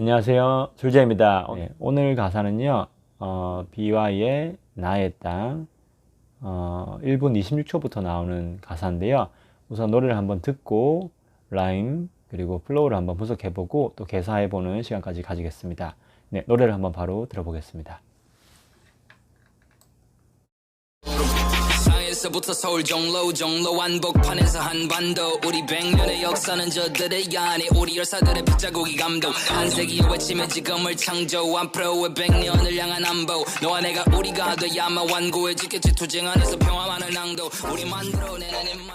안녕하세요. 줄제입니다. 네, 오늘 가사는요, 어, BY의 나의 땅, 어, 1분 26초부터 나오는 가사인데요. 우선 노래를 한번 듣고, 라임, 그리고 플로우를 한번 분석해보고, 또 개사해보는 시간까지 가지겠습니다. 네, 노래를 한번 바로 들어보겠습니다. 서부터 서울 종로 종로 한복판에서 한반도. 우리 백년의 역사는 저들의 안에 우리 열사들의 빗자국이 감동. 한 세기의 외침에 지금을 창조. 앞으로의 백년을 향한 안보. 너와 내가 우리가 돼야만 완고해 지겠지. 투쟁 안에서 평화만을 낭도. 우리 만들어내는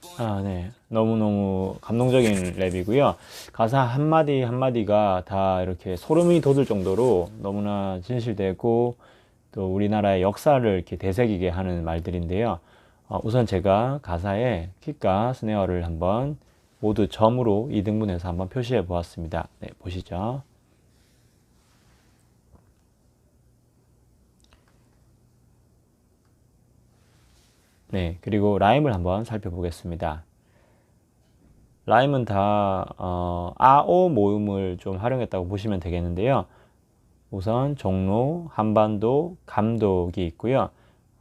뿐 아, 네. 너무너무 감동적인 랩이고요. 가사 한마디 한마디가 다 이렇게 소름이 돋을 정도로 너무나 진실되고 또 우리나라의 역사를 이렇게 되새기게 하는 말들인데요. 어, 우선 제가 가사에 킥과 스네어를 한번 모두 점으로 2등분해서 한번 표시해 보았습니다. 네, 보시죠. 네, 그리고 라임을 한번 살펴보겠습니다. 라임은 다 어, 아오 모음을 좀 활용했다고 보시면 되겠는데요. 우선 종로, 한반도, 감독이 있고요.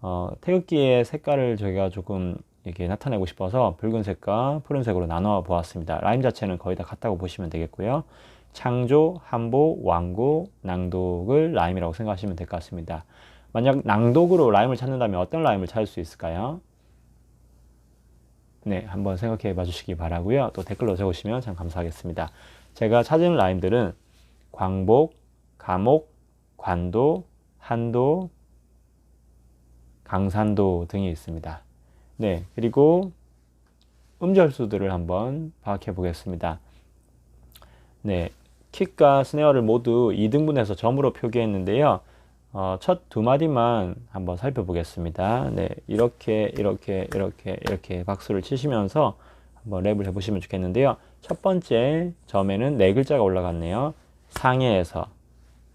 어, 태극기의 색깔을 저희가 조금 이렇게 나타내고 싶어서 붉은색과 푸른색으로 나눠 보았습니다. 라임 자체는 거의 다 같다고 보시면 되겠고요. 창조, 한보, 왕고, 낭독을 라임이라고 생각하시면 될 것 같습니다. 만약 낭독으로 라임을 찾는다면 어떤 라임을 찾을 수 있을까요? 네, 한번 생각해 봐 주시기 바라고요. 또 댓글로 적으시면 참 감사하겠습니다. 제가 찾은 라임들은 광복, 감옥, 관도, 한도, 강산도 등이 있습니다. 네, 그리고 음절수들을 한번 파악해 보겠습니다. 네, 킥과 스네어를 모두 2등분해서 점으로 표기했는데요. 어, 첫 두 마디만 한번 살펴보겠습니다. 네, 이렇게, 이렇게, 이렇게, 이렇게 박수를 치시면서 한번 랩을 해보시면 좋겠는데요. 첫 번째 점에는 네 글자가 올라갔네요. 상해에서,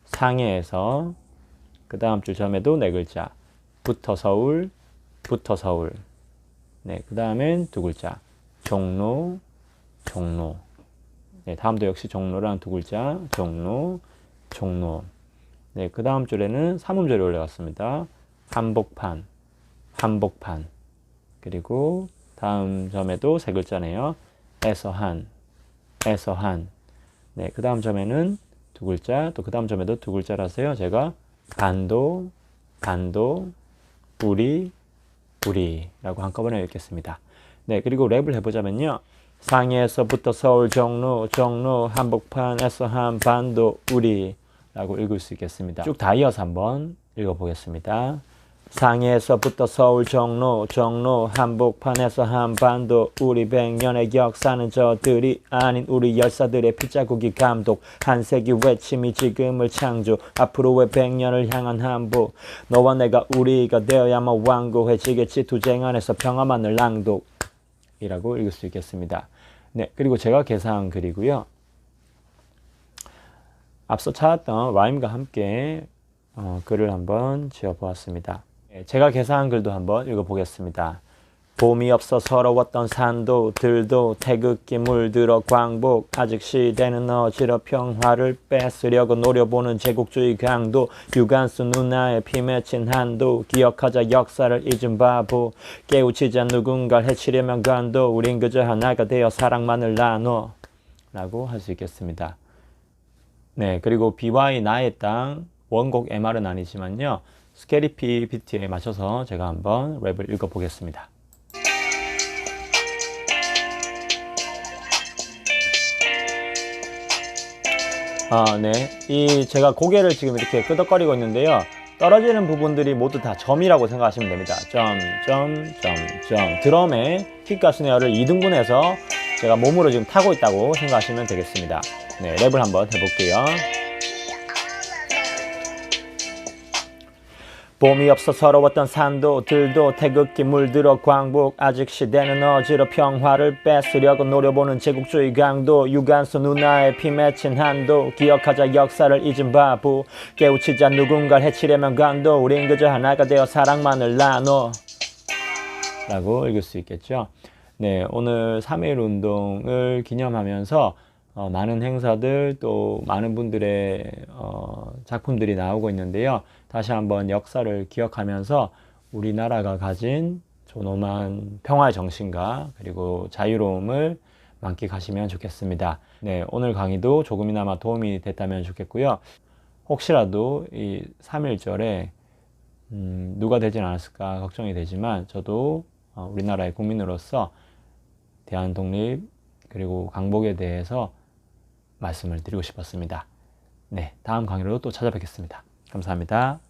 상해에서, 그 다음 줄 점에도 네 글자. 부터 서울, 부터 서울. 네, 그 다음엔 두 글자. 종로, 종로. 네, 다음도 역시 종로랑 두 글자. 종로, 종로. 네, 그 다음 줄에는 삼음절이 올라갔습니다. 한복판, 한복판. 그리고 다음 점에도 세 글자네요. 에서한, 에서한. 네, 그 다음 점에는 두 글자, 또 그 다음 점에도 두 글자라서요. 제가 반도, 반도, 우리, 우리라고 한꺼번에 읽겠습니다. 네, 그리고 랩을 해보자면요. 상해에서부터 서울 종로, 종로, 한복판에서 한 반도, 우리 라고 읽을 수 있겠습니다. 쭉 다 이어서 한번 읽어보겠습니다. 상해에서부터 서울 종로, 종로, 한복판에서 한반도, 우리 백년의 역사는 저들이 아닌 우리 열사들의 핏자국이 감독, 한 세기 외침이 지금을 창조, 앞으로의 백년을 향한 한복, 너와 내가 우리가 되어야만 완고해지겠지 투쟁 안에서 평화만을 낭독. 이라고 읽을 수 있겠습니다. 네, 그리고 제가 계산 글이고요. 앞서 찾았던 라임과 함께 어, 글을 한번 지어보았습니다. 예, 제가 개사한 글도 한번 읽어보겠습니다. 봄이 없어 서러웠던 산도 들도 태극기 물들어 광복 아직 시대는 어지러 평화를 뺏으려고 노려보는 제국주의 강도 유관수 누나의 피 맺힌 한도 기억하자 역사를 잊은 바보 깨우치자 누군가를 해치려면 간도 우린 그저 하나가 되어 사랑만을 나눠 라고 할 수 있겠습니다. 네, 그리고 BY 나의 땅 원곡 MR은 아니지만요. 스케리피 PT에 맞춰서 제가 한번 랩을 읽어보겠습니다. 아, 네. 이 제가 고개를 지금 이렇게 끄덕거리고 있는데요. 떨어지는 부분들이 모두 다 점이라고 생각하시면 됩니다. 점, 점, 점, 점. 드럼의 킥과 스네어를 2등분해서 제가 몸으로 지금 타고 있다고 생각하시면 되겠습니다. 네, 랩을 한번 해볼게요. 봄이 없어 서러웠던 산도 들도 태극기 물들어 광복 아직 시대는 어지러 평화를 뺏으려고 노려보는 제국주의 강도 유관수 누나의 피 맺힌 한도 기억하자 역사를 잊은 바보 깨우치자 누군가를 해치려면 간도 우린 그저 하나가 되어 사랑만을 나눠. 라고 읽을 수 있겠죠? 네 오늘 3.1 운동을 기념하면서 어, 많은 행사들 또 많은 분들의 어, 작품들이 나오고 있는데요. 다시 한번 역사를 기억하면서 우리나라가 가진 존엄한 평화의 정신과 그리고 자유로움을 만끽하시면 좋겠습니다. 네, 오늘 강의도 조금이나마 도움이 됐다면 좋겠고요. 혹시라도 이 3.1절에 음, 누가 되진 않았을까 걱정이 되지만 저도 어, 우리나라의 국민으로서 대한 독립 그리고 강복에 대해서 말씀을 드리고 싶었습니다. 네, 다음 강의로 또 찾아뵙겠습니다. 감사합니다.